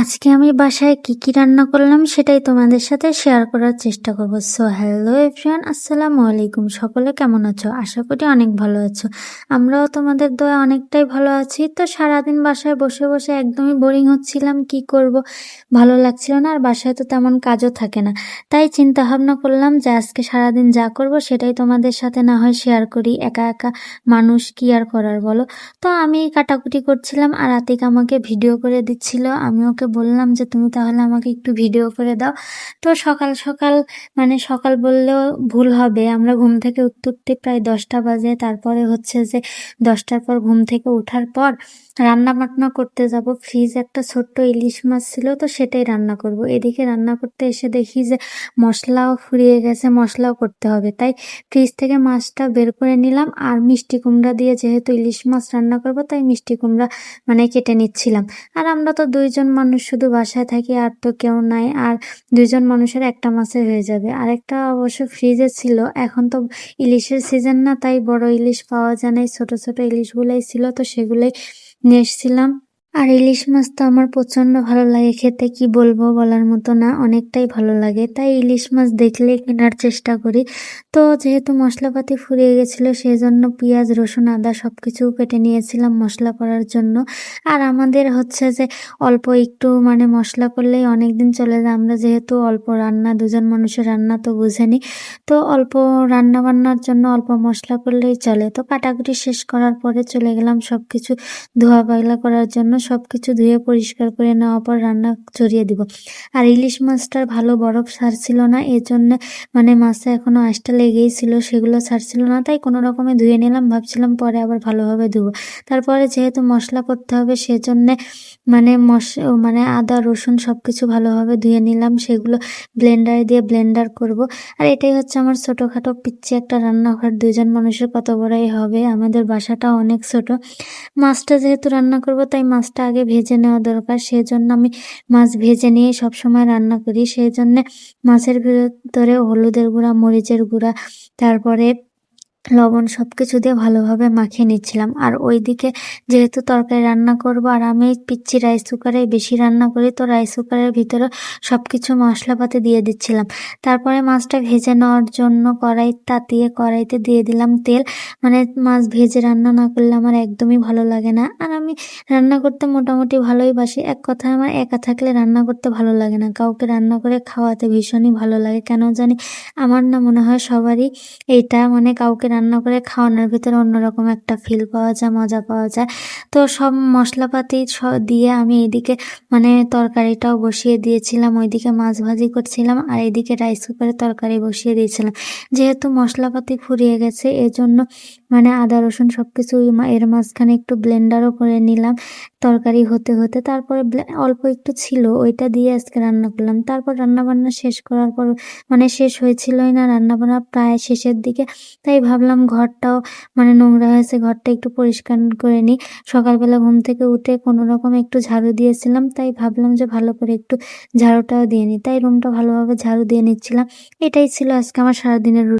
আজকে আমি বাসায় কি কি রান্না করলাম সেটাই তোমাদের সাথে শেয়ার করার চেষ্টা করব। সো হ্যালো এভরিওয়ান আসসালামু আলাইকুম সকলে, কেমন আছো? আশা করি অনেক ভালো আছো। আমরাও তোমাদের দয়া অনেকটাই ভালো আছি। তো সারাদিন বাসায় বসে বসে একদমই বোরিং হচ্ছিলাম, কি করব? ভালো লাগছিল না, আর বাসায় তো তেমন কাজও থাকে না। তাই চিন্তা ভাবনা করলাম যে আজকে সারাদিন যা করব সেটাই তোমাদের সাথে না হয় শেয়ার করি। একা একা মানুষ কি আর করার বলো? তো আমি কাটাকুটি করছিলাম, আর আতিক আমাকে ভিডিও করে দিচ্ছিল, আমি ওকে বললাম যে তুমি তাহলে আমাকে একটু ভিডিও করে দাও। তো সকাল সকাল মানে সকাল বললেও ভুল হবে। আমরা ঘুম থেকে উঠতে প্রায় দশটা বাজে। তারপরে হচ্ছে যে দশটার পর ঘুম থেকে ওঠার পর রান্না বান্না করতে যাব। ফ্রিজ একটা ছোট্ট ইলিশ মাছ ছিল, তো সেটাই রান্না করব। এদিকে রান্না করতে এসে দেখি যে মশলাও ফুরিয়ে গেছে, মশলাও করতে হবে। তাই ফ্রিজ থেকে মাছটা বের করে নিলাম আর মিষ্টি কুমড়া দিয়ে যেহেতু ইলিশ মাছ রান্না করব, তাই মিষ্টি কুমড়া মানে কেটে নিচ্ছিলাম। আর আমরা তো দুইজন মানুষ শুধু বাসায় থাকে আর তো কেউ নাই, আর দুজন মানুষের একটা মাছে হয়ে যাবে। আর একটা অবশ্য ফ্রিজে ছিল, এখন তো ইলিশের সিজন না, তাই বড় ইলিশ পাওয়া যায় না ছোট ছোট ইলিশগুলোই ছিল, তো সেগুলোই নিয়ে এসেছিলাম। আর ইলিশ মাছ তো আমার প্রচণ্ড ভালো লাগে। খেতে কি বলব বলার মতো না, অনেকটাই ভালো লাগে। তাই ইলিশ মাছ দেখলে কেনার চেষ্টা করি। তো যেহেতু মশলাপাতি ফুরিয়ে গেছিল সেই জন্য পেঁয়াজ, রসুন, আদা সব কিছু কেটে নিয়েছিলাম মশলা করার জন্য। আর আমাদের হচ্ছে যে অল্প একটু মানে মশলা করলেই অনেক দিন চলে যায়। আমরা যেহেতু অল্প রান্না, দুজন মানুষের রান্না তো বুঝেনি। তো অল্প রান্না বান্নার জন্য অল্প মশলা করলেই চলে। তো কাটাকুটি শেষ করার পরে চলে গেলাম সব কিছু ধোয়া পাগলা করার জন্য। সব কিছু ধুয়ে পরিষ্কার করে নেওয়ার পর রান্না চড়িয়ে দিব। আর ইলিশ মাছটার ভালো বরফ ছাড়ছিল না এর জন্য মানে মাছটা এখনও আঁশটা লেগেই ছিল, সেগুলো ছাড়ছিল না, তাই কোনো রকমে ধুয়ে নিলাম, ভাবছিলাম পরে আবার ভালোভাবে ধুবো। তারপরে যেহেতু মশলা করতে হবে, সেজন্যে মানে মশ মানে আদা, রসুন সব কিছু ভালোভাবে ধুয়ে নিলাম, সেগুলো ব্লেন্ডারে দিয়ে ব্লেন্ডার করব। আর এটাই হচ্ছে আমার ছোটোখাটো পিচ্ছি একটা রান্নাঘর দুজন মানুষের কত বড়াই হবে, আমাদের বাসাটা অনেক ছোট। মাছটা যেহেতু রান্না করব, তাই মাছটা আগে ভেজে নেওয়া দরকার। সেই জন্য আমি মাছ ভেজে নিয়ে সবসময় রান্না করি। সেই জন্য মাছের ভিতরে হলুদের গুঁড়া, মরিচের গুঁড়া, তারপরে লবণ সব কিছু দিয়ে ভালোভাবে মাখিয়ে নিচ্ছিলাম। আর ওইদিকে যেহেতু তরকারি রান্না করব আর আমি পিচ্ছি রাইস কুকারে বেশি রান্না করি, তো রাইস কুকারের ভিতরে সব কিছু মশলাপাতি দিয়ে দিচ্ছিলাম। তারপরে মাছটা ভেজে নেওয়ার জন্য কড়াই তাতিয়ে কড়াইতে দিয়ে দিলাম তেল। মানে মাছ ভেজে রান্না না করলে আমার একদমই ভালো লাগে না। আর আমি রান্না করতে মোটামুটি ভালোই বাসি। এক কথায় আমার একা থাকলে রান্না করতে ভালো লাগে না। কাউকে রান্না করে খাওয়াতে ভীষণই ভালো লাগে। কেন জানি? আমার না মনে হয় সবারই এইটা মানে কাউকে রান্না করে খাওয়ানোর ভিতরে অন্যরকম একটা ফিল পাওয়া যায়, মজা পাওয়া যায়। তো সব মশলাপাতি দিয়ে আমি এদিকে মানে তরকারিটাও বসিয়ে দিয়েছিলাম, ওইদিকে মাছ ভাজি করছিলাম আর এদিকে রাইস কুকারে তরকারি বসিয়ে দিয়েছিলাম। যেহেতু মশলাপাতি ফুরিয়ে গেছে, এজন্য মানে আদা, রসুন সব কিছু এর মাঝখানে একটু ব্লেন্ডারও করে নিলাম। তরকারি হতে হতে তারপরে অল্প একটু ছিল, ওইটা দিয়ে আজকে রান্না করলাম। তারপর রান্না বান্না শেষ করার পর মানে শেষ হয়েছিলই না রান্না বান্না প্রায় শেষের দিকে। তাই ভাবলাম ঘরটাও মানে নোংরা হয়েছে, ঘরটা একটু পরিষ্কার করে নিই। সকালবেলা ঘুম থেকে উঠে কোনো রকম একটু ঝাড়ু দিয়েছিলাম, তাই ভাবলাম যে ভালো করে একটু ঝাড়ুটাও দিয়ে নিই। তাই রুমটা ভালোভাবে ঝাড়ু দিয়ে নিচ্ছিলাম। এটাই ছিল আজকে আমার সারাদিনের